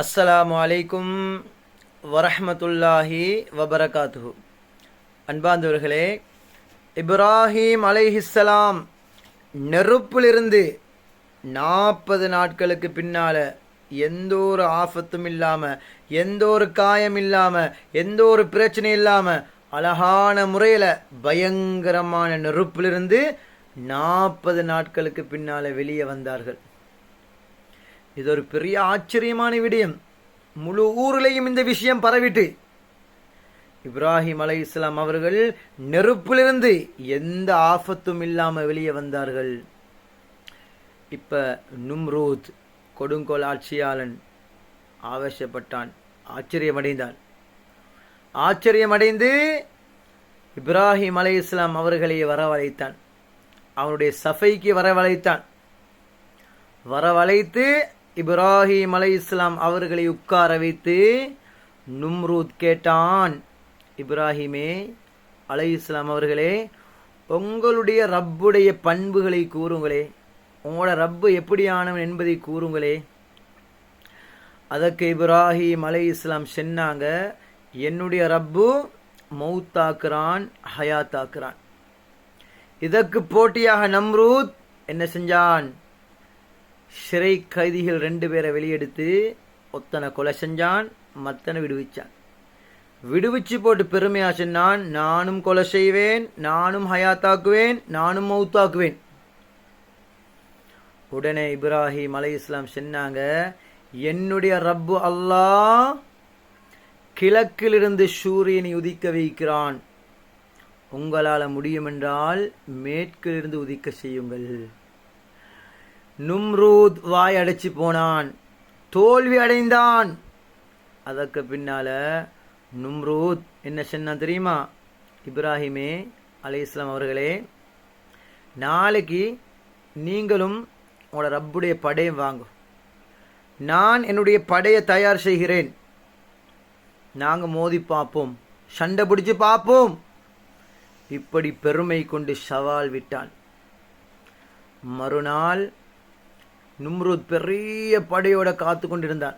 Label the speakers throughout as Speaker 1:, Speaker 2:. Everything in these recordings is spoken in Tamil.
Speaker 1: அஸ்ஸலாமு அலைக்கும் வரஹமத்துல்லாஹி வபரகாத்து அன்பாந்தவர்களே இப்ராஹீம் அலைஹிஸ்ஸலாம் நெருப்பிலிருந்து நாற்பது நாட்களுக்கு பின்னால் எந்த ஒரு ஆபத்தும் இல்லாமல் எந்த ஒரு காயம் இல்லாமல் எந்த ஒரு பிரச்சனையும் இல்லாமல் அழகான முறையில் பயங்கரமான நெருப்பிலிருந்து நாற்பது நாட்களுக்கு பின்னால் வெளியே வந்தார்கள். இது ஒரு பெரிய ஆச்சரியமான விடயம் முழு ஊர்லேயும் இந்த விஷயம் பரவிட்டு இப்ராஹிம் அலை இஸ்லாம் அவர்கள் நெருப்பிலிருந்து எந்த ஆபத்தும் இல்லாமல் வெளியே வந்தார்கள் இப்போ நும்ரூத் கொடுங்கோல் ஆட்சியாளன் ஆவேசப்பட்டான் ஆச்சரியமடைந்தான் ஆச்சரியமடைந்து இப்ராஹிம் அலை இஸ்லாம் அவர்களை வரவழைத்தான் அவனுடைய சஃபைக்கு வரவழைத்தான் வரவழைத்து இப்ராஹிம் அலை இஸ்லாம் அவர்களை உட்கார வைத்து நும்ரூத் கேட்டான். இப்ராஹிமே அலை இஸ்லாம் அவர்களே உங்களுடைய ரப்புடைய பண்புகளை கூறுங்களே. உங்களோட ரப்பு எப்படியானவன் என்பதை கூறுங்களே. அதற்கு இப்ராஹிம் அலை இஸ்லாம் சென்னாங்க. என்னுடைய ரப்பு மௌத்தாக்குறான் ஹயாத்தாக்குறான். இதற்கு போட்டியாக நம்ரூத் என்ன செஞ்சான்? சிறை கைதிகள் ரெண்டு பேரை வெளியெடுத்து ஒத்தனை கொலை செஞ்சான் மத்தனை விடுவிச்சான். விடுவிச்சு போட்டு பெருமையா சொன்னான் நானும் கொலை செய்வேன் நானும் ஹயாத்தாக்குவேன் நானும் மௌத்தாக்குவேன். உடனே இப்ராஹிம் அலை இஸ்லாம் சொன்னாங்க என்னுடைய ரப்பு அல்லாஹ் கிழக்கிலிருந்து சூரியனை உதிக்க வைக்கிறான். உங்களால் முடியுமென்றால் மேற்கிலிருந்து உதிக்க செய்யுங்கள். நும்ரூத் வாய் அடைச்சு போனான். தோல்வி அடைந்தான். அதற்கு பின்னால் நும்ரூத் என்ன சொன்னா தெரியுமா? இப்ராஹிமே அலி இஸ்லாம் அவர்களே நாளைக்கு நீங்களும் உங்களோட ரப்புடைய படையை வாங்கும் நான் என்னுடைய படையை தயார் செய்கிறேன். நாங்கள் மோதி பார்ப்போம். சண்டை பிடிச்சு பார்ப்போம். இப்படி பெருமை கொண்டு சவால் விட்டான். மறுநாள் நும்ருத் பெரிய படையோட காத்து கொண்டிருந்தான்.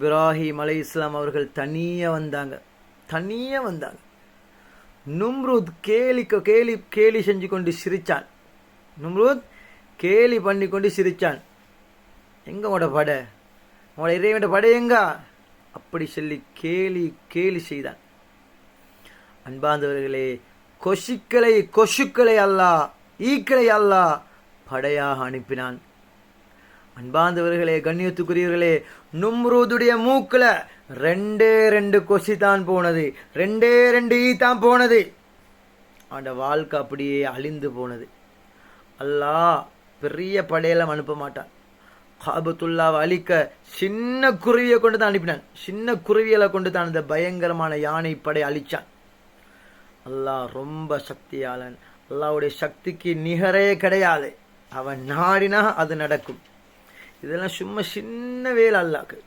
Speaker 1: இப்ராஹிம் அலை இஸ்லாம் அவர்கள் தனியாக வந்தாங்க. தனியாக வந்தாங்க. நும்ருத் கேலி கேலி கேலி செஞ்சு கொண்டு சிரிச்சான். நும்ருத் கேலி பண்ணி கொண்டு சிரிச்சான். எங்க உங்களோட படை? உங்களோட இறைவனோட படை எங்கா? அப்படி சொல்லி கேலி கேலி செய்தான். அன்பாந்தவர்களே கொசுக்களை கொசுக்களை அல்லா ஈக்களை அல்லா படையாக அனுப்பினான். அன்பாந்தவர்களே கண்ணியத்துக்குரியவர்களே நும்ரூதுடைய மூக்கில் ரெண்டே ரெண்டு கொசி தான் போனது. ரெண்டே ரெண்டு ஈ தான் போனது. அந்த வாழ்க்கை அப்படியே அழிந்து போனது. அல்லாஹ் பெரிய படையெல்லாம் அனுப்ப மாட்டான். காபத்துல்லாவை அழிக்க சின்ன குருவியை கொண்டு தான் அனுப்பினான். சின்ன குருவியலை கொண்டு தான் அந்த பயங்கரமான யானை படை அழிச்சான். அல்லாஹ் ரொம்ப சக்தியாளன். அல்லாவுடைய சக்திக்கு நிகரே கிடையாது. அவன் நாடினா அது நடக்கும். இதெல்லாம் சும்மா சின்ன வேலை அல்லாக்கு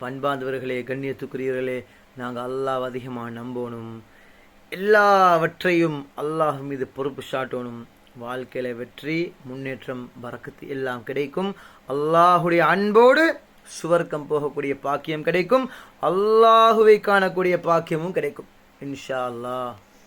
Speaker 1: பண்பாந்தவர்களே கண்ணியத்துக்குரியவர்களே நாங்கள் அல்லாஹ் அதிகமாக நம்பணும். எல்லாவற்றையும் அல்லாஹ் மீது பொறுப்பு சாட்டணும். வாழ்க்கையில வெற்றி முன்னேற்றம் வரக்கத்து எல்லாம் கிடைக்கும். அல்லாஹுடைய அன்போடு சுவர்க்கம் போகக்கூடிய பாக்கியம் கிடைக்கும். அல்லாஹுவை காணக்கூடிய பாக்கியமும் கிடைக்கும். இன்ஷா அல்லாஹ்.